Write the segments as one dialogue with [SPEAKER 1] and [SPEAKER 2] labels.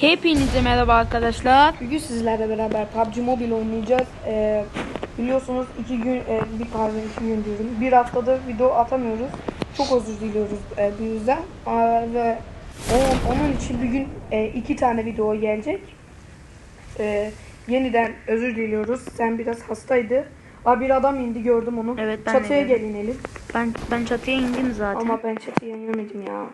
[SPEAKER 1] Hepinize merhaba arkadaşlar.
[SPEAKER 2] Bugün sizlerle beraber PUBG Mobile oynayacağız. Ee, biliyorsunuz iki gün, e, bir pardon iki gün diyorum. Bir haftada video atamıyoruz. Çok özür diliyoruz e, bu yüzden. Aa, ve onun, onun için bugün e, iki tane video gelecek. E, yeniden özür diliyoruz. Sen biraz hastaydı. Aa, bir adam indi gördüm onu.
[SPEAKER 1] Evet, ben
[SPEAKER 2] Çatıya gelin Elif.
[SPEAKER 1] Ben ben çatıya indim zaten.
[SPEAKER 2] Ama ben çatıya inemedim ya.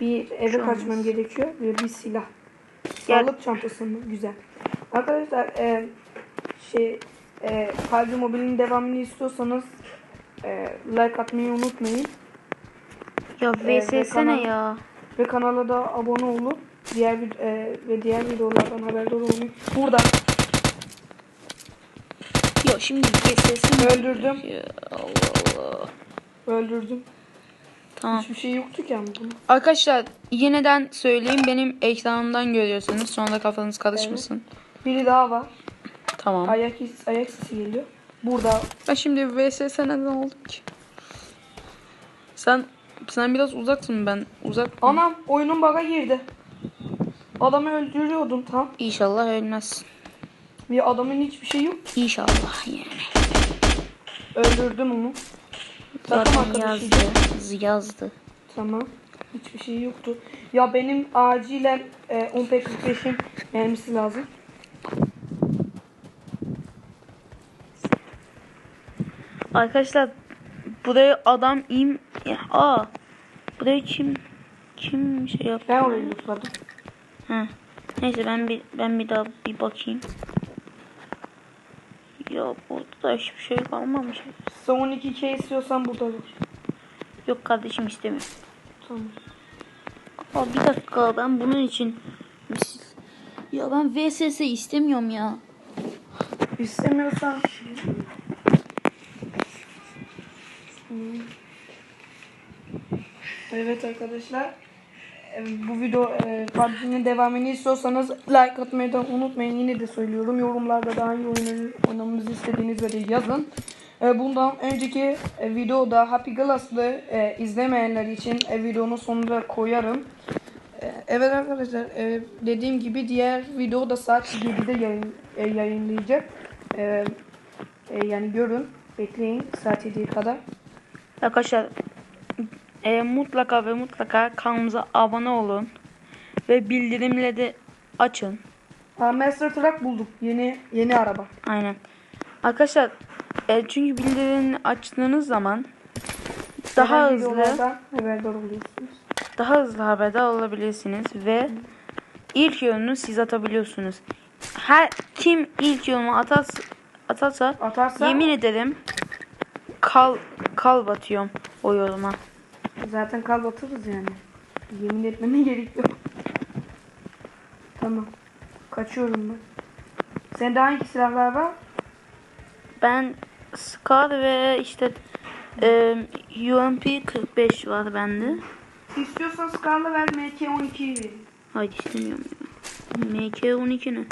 [SPEAKER 2] Bir eve
[SPEAKER 1] Şu
[SPEAKER 2] kaçmam gerekiyor ve bir silah. Sağlık çantası mı? Güzel. Arkadaşlar e, şey e, PUBG Mobile'in devamını istiyorsanız e, like atmayı unutmayın.
[SPEAKER 1] ya VSS
[SPEAKER 2] kanal-
[SPEAKER 1] ne ya?
[SPEAKER 2] Ve kanala da abone olup diğer vid- e, ve diğer videolardan haberdar olun. Burada
[SPEAKER 1] Ya şimdi VSS mi?
[SPEAKER 2] öldürdüm.
[SPEAKER 1] Ya Allah Allah.
[SPEAKER 2] Öldürdüm.
[SPEAKER 1] Tamam.
[SPEAKER 2] Hiçbir şey yoktu ki ama bunun.
[SPEAKER 1] Arkadaşlar yeniden söyleyeyim benim ekranımdan görüyorsunuz. Sonra kafanız karışmasın.
[SPEAKER 2] Biri daha var.
[SPEAKER 1] Tamam.
[SPEAKER 2] Ayak, is- ayak sesi geliyor. Burada
[SPEAKER 1] Ben şimdi VSS neden oldum ki? Sen sen biraz uzaksın ben uzak.
[SPEAKER 2] Anam oyunun bug'a girdi. Adamı öldürüyordum tam.
[SPEAKER 1] İnşallah ölmez.
[SPEAKER 2] Ve adamın hiçbir şey yok.
[SPEAKER 1] İnşallah yani.
[SPEAKER 2] Öldürdüm onu.
[SPEAKER 1] Zaten
[SPEAKER 2] arkadaşıydı.
[SPEAKER 1] Yazdı. Yazdı.
[SPEAKER 2] Tamam. Hiçbir şey yoktu. Ya benim acilen e, 10p45'in mermisi lazım.
[SPEAKER 1] Arkadaşlar buraya adam im ya, aa buraya kim kim şey yaptı?
[SPEAKER 2] Ben orayı lootladım.
[SPEAKER 1] Ha. Neyse ben bir ben bir daha bir bakayım. Ya burada da hiçbir şey kalmamış.
[SPEAKER 2] Son 12k istiyorsan burada var.
[SPEAKER 1] Yok kardeşim istemiyorum.
[SPEAKER 2] Tamam.
[SPEAKER 1] Aa bir dakika ben bunun için ya ben VSS istemiyorum ya.
[SPEAKER 2] İstemiyorsan. Evet arkadaşlar. e, Bu video e, PUBG'nin devamını istiyorsanız like atmayı da unutmayın. Yine de söylüyorum. Yorumlarda daha iyi oyunları oynamamızı istediğinizleri yazın. E, Bundan önceki e, videoda Happy Glass'lı e, izlemeyenler için videonun sonunda koyarım. Evet arkadaşlar dediğim gibi diğer video da saat 7'de yayın, yayınlayacak. Yani görün. Bekleyin saat 7'ye kadar.
[SPEAKER 1] Arkadaşlar e, mutlaka ve mutlaka kanalımıza abone olun ve bildirimleri de açın.
[SPEAKER 2] Master Truck bulduk. Yeni yeni araba.
[SPEAKER 1] Aynen. Arkadaşlar e, çünkü bildirimini açtığınız zaman daha
[SPEAKER 2] Gelen
[SPEAKER 1] hızlı
[SPEAKER 2] haberdar oluyorsunuz.
[SPEAKER 1] daha hızlı haberdar olabilirsiniz ve ilk yorumunu siz atabiliyorsunuz. Her kim ilk yorumu atarsa, atarsa
[SPEAKER 2] Atarsa
[SPEAKER 1] yemin ederim kal kal batıyorum o yoruma.
[SPEAKER 2] zaten kalp atırız yani. Yemin etmeme gerek yok. Tamam. Kaçıyorum ben. Sende hangi silahlar var?
[SPEAKER 1] Ben Scar ve işte e, UMP 45 var bende.
[SPEAKER 2] İstiyorsan Scar'la ver MK12'yi verin.
[SPEAKER 1] Haydi istemiyorum ya. MK12 ne?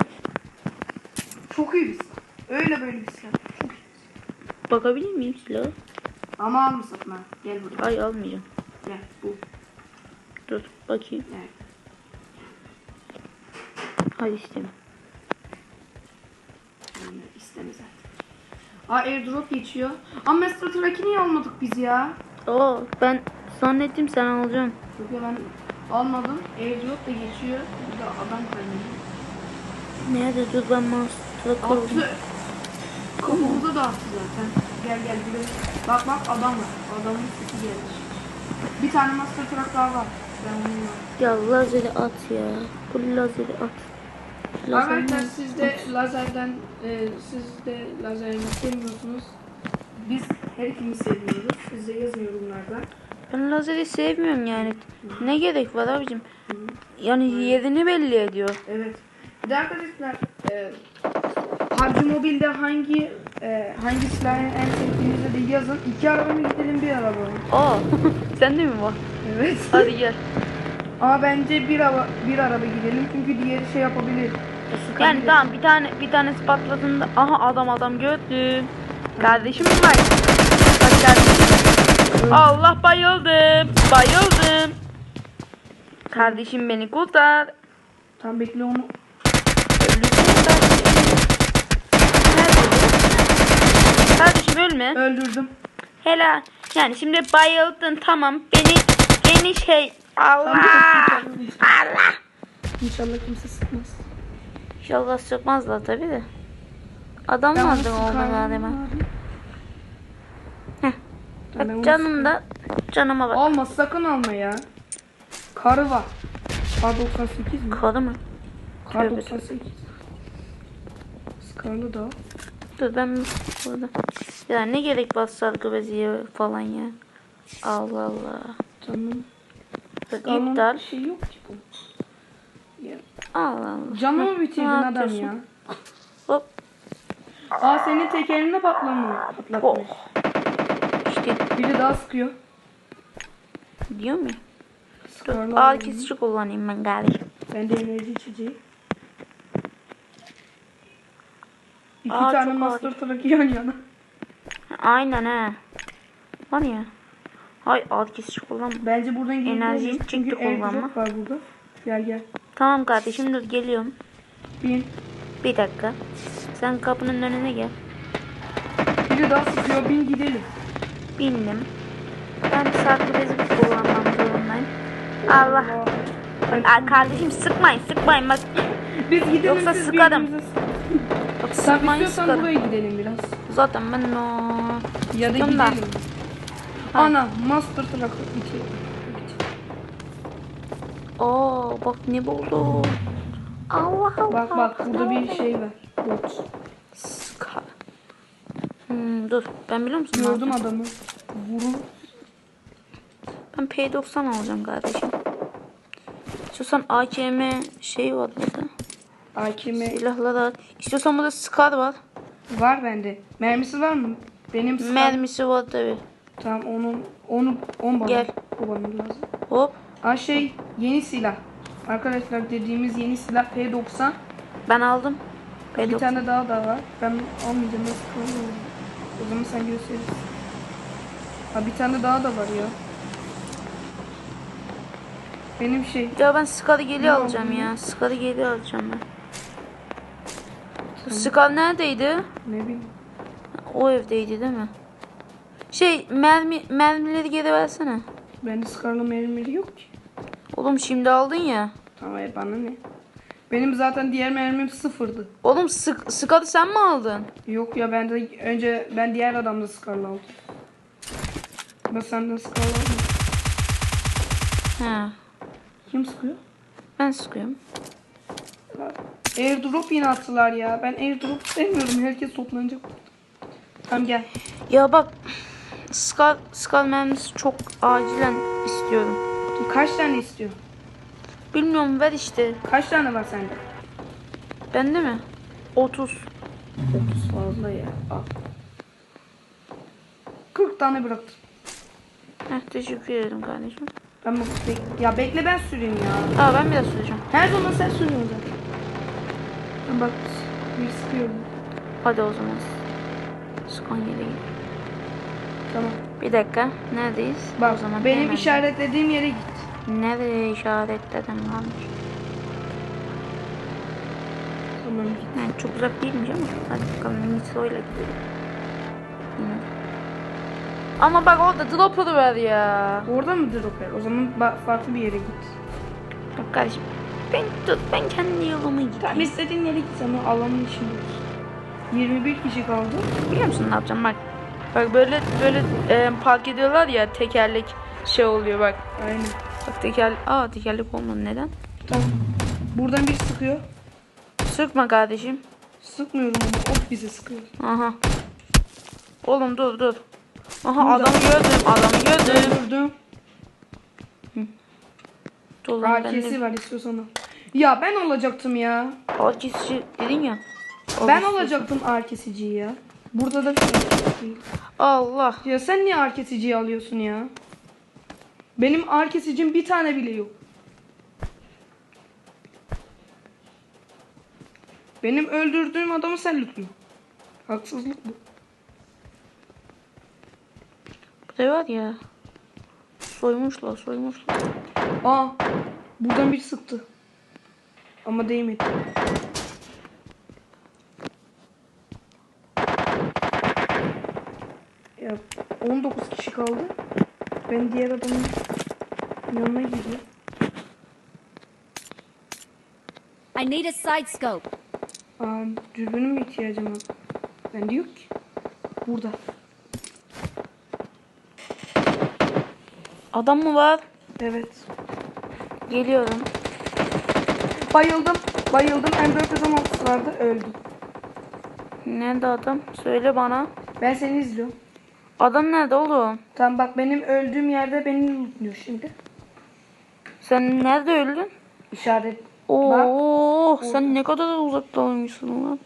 [SPEAKER 2] Çok iyi bir silah. Öyle böyle bir silah. Çok iyi.
[SPEAKER 1] Bakabilir miyim silah?
[SPEAKER 2] Ama almasın lan. Gel buraya.
[SPEAKER 1] Hayır almayacağım.
[SPEAKER 2] Gel. Bu.
[SPEAKER 1] Dur bakayım.
[SPEAKER 2] Gel.
[SPEAKER 1] Hayır istemiyorum.
[SPEAKER 2] Yani zaten. Aa airdrop geçiyor. Ama Master Truck'ı niye almadık biz ya?
[SPEAKER 1] Aa ben zannettim sen alacaksın.
[SPEAKER 2] Yok ya ben almadım. Airdrop da geçiyor. Burada adam kaynıyor.
[SPEAKER 1] Nerede dur ben master koydum.
[SPEAKER 2] Attı. Kafamıza da attı zaten. Gel gel bir Bak bak adam var. Adamın sesi gelmiş. Bir tane Master Truck daha var. Ben onu.
[SPEAKER 1] Ya lazeri at ya. Bu lazeri at.
[SPEAKER 2] Arkadaşlar siz de lazerden e, siz de lazerden sevmiyorsunuz. Biz her ikimiz seviyoruz. Siz de yazın yorumlarda.
[SPEAKER 1] Ben lazeri sevmiyorum yani. Ne gerek var abicim? Yani yerini belli ediyor.
[SPEAKER 2] Evet. Bir de arkadaşlar e, PUBG Mobile'de hangi e, hangi silahı en sevdiğinizi de yazın. İki araba mı gidelim bir araba mı?
[SPEAKER 1] Aa sende mi var?
[SPEAKER 2] Evet.
[SPEAKER 1] Hadi gel.
[SPEAKER 2] Ama bence bir araba bir araba gidelim çünkü diğeri şey yapabilir. Sıkabilir.
[SPEAKER 1] Yani tamam bir tane bir tanesi patladığında aha adam adam gördüm. Kardeşim var. Bak kardeşim. Allah bayıldım. Bayıldım. Kardeşim beni kurtar.
[SPEAKER 2] Tamam bekle onu.
[SPEAKER 1] Kardeşim ölme.
[SPEAKER 2] Öldürdüm.
[SPEAKER 1] Helal. Yani şimdi bayıldın tamam. Beni beni şey Allah. Allah.
[SPEAKER 2] İnşallah kimse sıkmaz.
[SPEAKER 1] İnşallah sıkmazlar tabi de. Adam
[SPEAKER 2] Ben onu
[SPEAKER 1] vardı.
[SPEAKER 2] Ben onu
[SPEAKER 1] Bak canım da canıma bak.
[SPEAKER 2] Alma sakın alma ya. Karı var. Kar 98 mi?
[SPEAKER 1] Kadı mı?
[SPEAKER 2] Kar
[SPEAKER 1] Tövbe
[SPEAKER 2] 98. Skarlı da.
[SPEAKER 1] Dur ben burada. Ya ne gerek var sargı beziye falan ya. Allah Allah.
[SPEAKER 2] Canım. Skarlının
[SPEAKER 1] iptal.
[SPEAKER 2] bir şey yok ki bu. Ya.
[SPEAKER 1] Allah Allah.
[SPEAKER 2] Canımı bitirdin
[SPEAKER 1] Ne
[SPEAKER 2] adam
[SPEAKER 1] yapıyorsun?
[SPEAKER 2] ya.
[SPEAKER 1] Hop.
[SPEAKER 2] Aa senin tekerine patlamıyor. Patlatmış.
[SPEAKER 1] Oh. İşte
[SPEAKER 2] Biri daha sıkıyor.
[SPEAKER 1] diyor mu?
[SPEAKER 2] Skarlı
[SPEAKER 1] Ağır kesici kullanayım ben kardeşim.
[SPEAKER 2] Ben de enerji içeceği. İki
[SPEAKER 1] Aa,
[SPEAKER 2] tane master truck yan yana.
[SPEAKER 1] Aynen he. Var ya. Hay kesici kullanma.
[SPEAKER 2] Bence buradan gidelim.
[SPEAKER 1] Enerji
[SPEAKER 2] Çünkü
[SPEAKER 1] kullanma.
[SPEAKER 2] var burada. Gel gel.
[SPEAKER 1] Tamam kardeşim dur geliyorum.
[SPEAKER 2] Bin.
[SPEAKER 1] Bir dakika. Sen kapının önüne gel.
[SPEAKER 2] Biri daha sıkıyor. Bin gidelim.
[SPEAKER 1] Bindim. Ben sargı bezi kullanmam zorundayım. Allah. Aa, kardeşim sıkmayın sıkmayın bak.
[SPEAKER 2] Biz gidelim
[SPEAKER 1] Yoksa
[SPEAKER 2] siz
[SPEAKER 1] sıkarım.
[SPEAKER 2] birbirinize sıkın.
[SPEAKER 1] Bak
[SPEAKER 2] Sen
[SPEAKER 1] sıkmayın
[SPEAKER 2] istiyorsan
[SPEAKER 1] sıkarım.
[SPEAKER 2] buraya gidelim biraz.
[SPEAKER 1] Zaten ben o...
[SPEAKER 2] Ya da
[SPEAKER 1] Sıktım da.
[SPEAKER 2] gidelim. Ana master truck bitiyor.
[SPEAKER 1] Oo bak ne buldu. Allah Allah.
[SPEAKER 2] Bak bak burada bir şey var. Bot.
[SPEAKER 1] Sıkar. Hmm, dur ben biliyor musun?
[SPEAKER 2] Gördüm adamı. Vurur.
[SPEAKER 1] Ben P90 alacağım kardeşim. İstiyorsan AKM şey var burada.
[SPEAKER 2] AKM
[SPEAKER 1] Silahlar var. İstiyorsan burada Scar var.
[SPEAKER 2] var bende. Mermisi var mı? Benim sıkan-
[SPEAKER 1] Mermisi var tabi.
[SPEAKER 2] Tamam onun onu on bana.
[SPEAKER 1] Gel.
[SPEAKER 2] O bana lazım.
[SPEAKER 1] Hop.
[SPEAKER 2] Aa şey yeni silah. Arkadaşlar dediğimiz yeni silah P90.
[SPEAKER 1] Ben aldım.
[SPEAKER 2] Bir
[SPEAKER 1] P90.
[SPEAKER 2] tane daha da var. Ben almayacağım. O zaman sen gösterirsin. Ha bir tane daha da var ya. Benim şey.
[SPEAKER 1] Ya ben Scar'ı geri
[SPEAKER 2] Ne
[SPEAKER 1] alacağım ya. Scar'ı geri alacağım ben. Scar neredeydi?
[SPEAKER 2] Ne bileyim.
[SPEAKER 1] O evdeydi değil mi? Şey mermi mermileri geri versene.
[SPEAKER 2] Bende Scar'la mermisi yok ki.
[SPEAKER 1] Oğlum şimdi aldın ya.
[SPEAKER 2] Tamam e, bana ne? Benim zaten diğer mermim sıfırdı.
[SPEAKER 1] Oğlum sık Scar'ı sen mi aldın?
[SPEAKER 2] Yok ya ben de önce ben diğer adamda Scar'la aldım. Ben senden Scar'la aldım.
[SPEAKER 1] He.
[SPEAKER 2] Kim sıkıyor?
[SPEAKER 1] Ben sıkıyorum.
[SPEAKER 2] Airdrop yine attılar ya. Ben airdrop sevmiyorum. Herkes toplanacak. Tamam gel.
[SPEAKER 1] Ya bak Scar, Scar mermisi çok acilen istiyorum.
[SPEAKER 2] Kaç tane istiyor?
[SPEAKER 1] Bilmiyorum ver işte.
[SPEAKER 2] Kaç tane var sende?
[SPEAKER 1] Bende mi? 30.
[SPEAKER 2] 30 fazla ya. Al. 40 tane bıraktım.
[SPEAKER 1] Heh, teşekkür ederim kardeşim.
[SPEAKER 2] Ben bak bek- ya bekle ben süreyim ya.
[SPEAKER 1] Aa ben biraz süreceğim.
[SPEAKER 2] Her zaman sen sürüyorsun zaten. Ben bak bir sıkıyorum.
[SPEAKER 1] Hadi o zaman. Skonya'ya gidelim.
[SPEAKER 2] Tamam.
[SPEAKER 1] Bir dakika. Neredeyiz?
[SPEAKER 2] Bak
[SPEAKER 1] o zaman
[SPEAKER 2] benim
[SPEAKER 1] hemen-
[SPEAKER 2] işaretlediğim yere git.
[SPEAKER 1] Nereye işaretledin kalmış?
[SPEAKER 2] Tamam git.
[SPEAKER 1] Yani çok uzak değilmiş ama. Hadi bakalım Nitro'yla gidelim. Yine. Ama bak orada dropper var ya.
[SPEAKER 2] Orada mı dropper? O zaman farklı bir yere git.
[SPEAKER 1] Bak kardeşim. Ben tut ben kendi yolumu
[SPEAKER 2] Tamam
[SPEAKER 1] gideyim.
[SPEAKER 2] istediğin yere git ama alanın içinde olsun. 21 kişi kaldı.
[SPEAKER 1] Biliyor musun ne yapacağım bak. Bak böyle böyle e, park ediyorlar ya tekerlek şey oluyor bak.
[SPEAKER 2] Aynen.
[SPEAKER 1] Bak teker Aa tekerlek olmadı neden?
[SPEAKER 2] Tamam. Buradan bir sıkıyor.
[SPEAKER 1] Sıkma kardeşim.
[SPEAKER 2] Sıkmıyorum ama o bize sıkıyor.
[SPEAKER 1] Aha. Oğlum dur dur. Aha
[SPEAKER 2] Burada.
[SPEAKER 1] adamı gördüm adamı gördüm. Ben
[SPEAKER 2] AK'si
[SPEAKER 1] de.
[SPEAKER 2] var istiyorsan. Ya ben olacaktım ya.
[SPEAKER 1] AK'si dedin ya.
[SPEAKER 2] Ben
[SPEAKER 1] Al
[SPEAKER 2] olacaktım ağır kesiciyi ya. Burada da değil.
[SPEAKER 1] Allah.
[SPEAKER 2] Ya sen niye ağır kesiciyi alıyorsun ya? Benim ağır kesicim bir tane bile yok. Benim öldürdüğüm adamı sen lütfen. Haksızlık bu.
[SPEAKER 1] Bu var ya. Soymuşlar soymuşlar.
[SPEAKER 2] Aa, buradan biri sıktı. Ama değmedi. Ya 19 kişi kaldı. Ben diğer adamın yanına gidiyorum.
[SPEAKER 3] I need a side scope.
[SPEAKER 2] Aa, dürbünüm ihtiyacım var? Bende yok ki. Burada.
[SPEAKER 1] Adam mı var?
[SPEAKER 2] Evet.
[SPEAKER 1] Geliyorum.
[SPEAKER 2] Bayıldım. Bayıldım. M416 vardı. Öldüm.
[SPEAKER 1] Nerede adam? Söyle bana.
[SPEAKER 2] Ben seni izliyorum.
[SPEAKER 1] Adam nerede oğlum?
[SPEAKER 2] Tamam bak benim öldüğüm yerde beni lootluyor şimdi.
[SPEAKER 1] Sen nerede öldün?
[SPEAKER 2] İşaret.
[SPEAKER 1] Oo, sen ne kadar uzakta olmuşsun lan.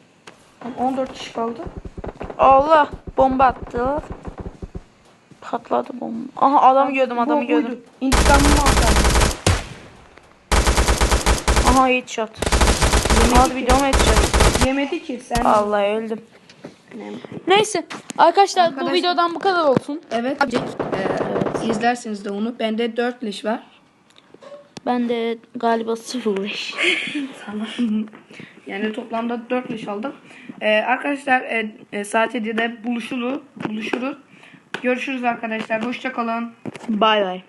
[SPEAKER 2] Tamam, 14 kişi kaldı.
[SPEAKER 1] Allah bomba attılar. Patladı bomba. Aha adamı gördüm adamı gördüm.
[SPEAKER 2] buydu. İntikamımı alacağım.
[SPEAKER 1] Aha headshot. Hadi videom headshot.
[SPEAKER 2] Yemedi ki sen.
[SPEAKER 1] Allah öldüm.
[SPEAKER 2] Önemli.
[SPEAKER 1] Neyse arkadaşlar, bu
[SPEAKER 2] Arkadaşlar-
[SPEAKER 1] videodan bu kadar olsun.
[SPEAKER 2] Evet. Ee, izlersiniz de onu. Bende 4 leş var.
[SPEAKER 1] Ben de galiba 05.
[SPEAKER 2] Tamam. yani toplamda 4 leş aldım. Ee, arkadaşlar e, e, saat 7'de buluşuruz. buluşuruz. Görüşürüz arkadaşlar. Hoşça kalın.
[SPEAKER 1] Bay bay.